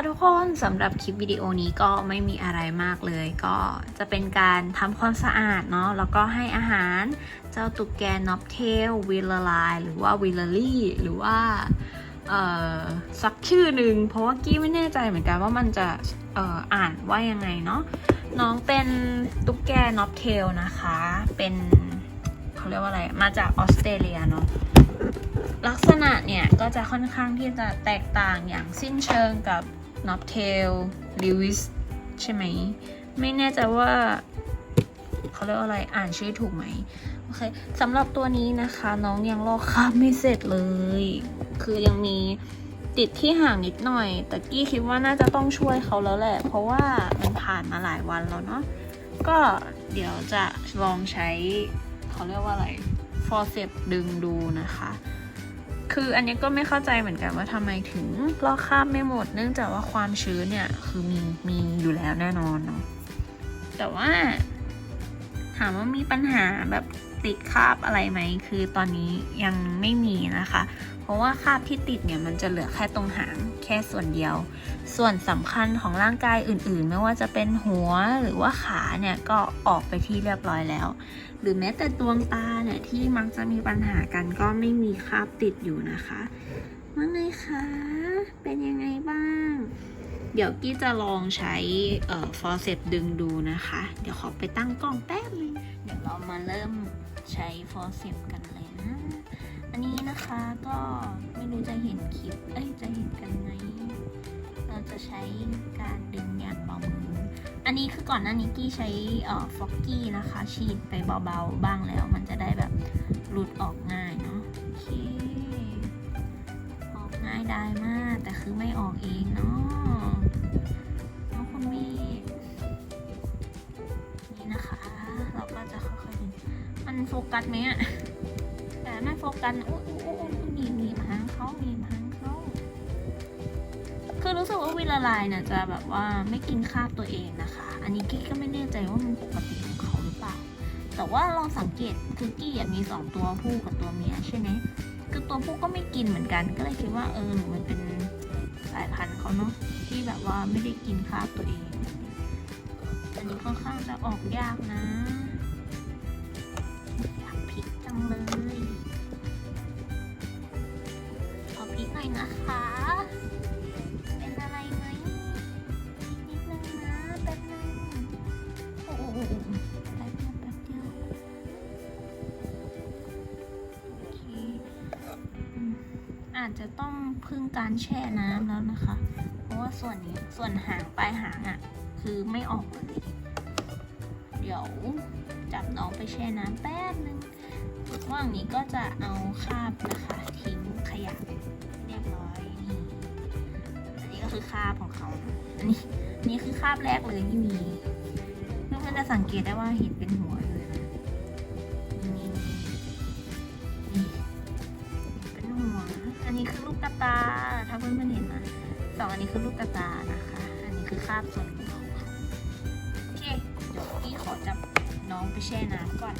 ค่ะทุกคนสำหรับคลิปวิดีโอนี้ก็ไม่มีอะไรมากเลย ก็จะเป็นการทำความสะอาดเนาะแล้วก็ให้อาหารเจ้าตุ๊กแกน็อปเทลวิลลไลหรือว่าวิลลลี่หรือว่าสักชื่อหนึ่งเพราะว่ากี้ไม่แน่ใจเหมือนกันว่ามันจะอ่ออ่านว่ายังไงเนาะน้องเป็นตุ๊กแกน็อปเทลนะคะ เป็นเขาเรียกว่าอะไร มาจากออสเตรเลียเนาะลักษณะเนี่ยก็จะค่อนข้างที่จะแตกต่างอย่างสิ้นเชิงกับ n o b t a i l Lewis ใช่ไหม ไม่แน่ใจว่าเขาเรียกอะไรอ่านชื่อถูกไหมโอเคสำหรับตัวนี้นะคะ น้องยังลอกคราบไม่เสร็จเลย คือยังมีติดที่ห่างนิดหน่อย แต่กี้คิดว่าน่าจะต้องช่วยเขาแล้วแหละ เพราะว่ามันผ่านมาหลายวันแล้วเนาะก็เดี๋ยวจะลองใช้เขาเรียกว่าอะไรฟอร์เซปดึงดูนะคะ คืออันนี้ก็ไม่เข้าใจเหมือนกันว่าทำไมถึงลอกคราบไม่หมด เนื่องจากว่าความชื้นเนี่ยคือมีมีอยู่แล้วแน่นอนเนาะแต่ว่าถามว่ามีปัญหาแบบติดคราบอะไรไหม คือตอนนี้ยังไม่มีนะคะ ราะว่าคราบที่ติดเนี่ยมันจะเหลือแค่ตรงหางแค่ส่วนเดียว ส่วนสำคัญของร่างกายอื่นๆ ไม่ว่าจะเป็นหัวหรือว่าขาเนี่ยก็ออกไปที่เรียบร้อยแล้ว หรือแม้แต่ดวงตาเนี่ยที่มักจะมีปัญหากันก็ไม่มีคราบติดอยู่นะคะว่าไงคะเป็นยังไงบ้าง เดี๋ยวกี้จะลองใช้เอ่อฟอร์เซปดึงดูนะคะ เดี๋ยวขอไปตั้งกล้องแป๊บนึงเดี๋ยวเรามาเริ่มใช้ฟอร์เซปกันเลยนะ นนี้นะคะก็ไม่รู้จะเห็นคลิป เอ้ยจะเห็นกันไหมเราจะใช้การดึงอย่างเบามือ อันนี้คือก่อนหน้านี้กี้ใช้เอ่อฟอกกี้นะคะ ฉีดไปเบาๆบ้างแล้ว มันจะได้แบบหลุดออกง่ายเนาะโอเคออกง่ายได้มาก แต่คือไม่ออกเองเนาะน้องคุณเมฆนี่นะคะ เราก็จะค่อยๆดึงมันโฟกัสไหมอะ แต่ไม่โฟกัสอุ้ยอุ้ยอุ้ยมีมีพังเขามีพังเขาคือรู้สึกว่าวิลาลน์เนี่ยจะแบบว่าไม่กินคราบตัวเองนะคะ อันนี้กี้ก็ไม่แน่ใจว่ามันปกติของเขาหรือเปล่า แต่ว่าลองสังเกตคือกี้อะมีสองตัวผู้กับตัวเมียใช่ไหมคือตัวผู้ก็ไม่กินเหมือนกัน ก็เลยคิดว่าเออหรือมันเป็นสายพันธุ์เขาเนาะที่แบบว่าไม่ได้กินคราบตัวเอง อันนี้ค่อนข้างจะออกยากนะอยากพลิกจังเลย หน่อยนะคะ เป็นอะไรไหมนิดนึงนะแป๊บนึงโอ้โหแป๊บเดียวแป๊บเดียวโอเคอืมอาจจะต้องพึ่งการแช่น้ำแล้วนะคะ เพราะว่าส่วนนี้ส่วนหางปลายหางอะ่ะ คือไม่ออกเลยเดี๋ยวจับน้องไปแช่น้ำแป๊บนึง ระหว่างนี้ก็จะเอาคาบนะคะทิ้งขยะเรียบร้อยนี่อันนี้ก็คือคาบของเขาอันนี้อันนี่คือคาบแรกเลยที่มีเพื่อนๆจะสังเกตได้ว่าเห็นเป็นหัวเลยนี่นี่เป็นหัวอันนี้คือลูกกระตา ถ้าเพื่อนๆเห็นนะสองอันนี้คือลูกกระตานะคะ อันนี้คือคาบส่วนของเขาโอเคเดี๋ยวพี่ขอจับน้องไปแช่น้ำก่อน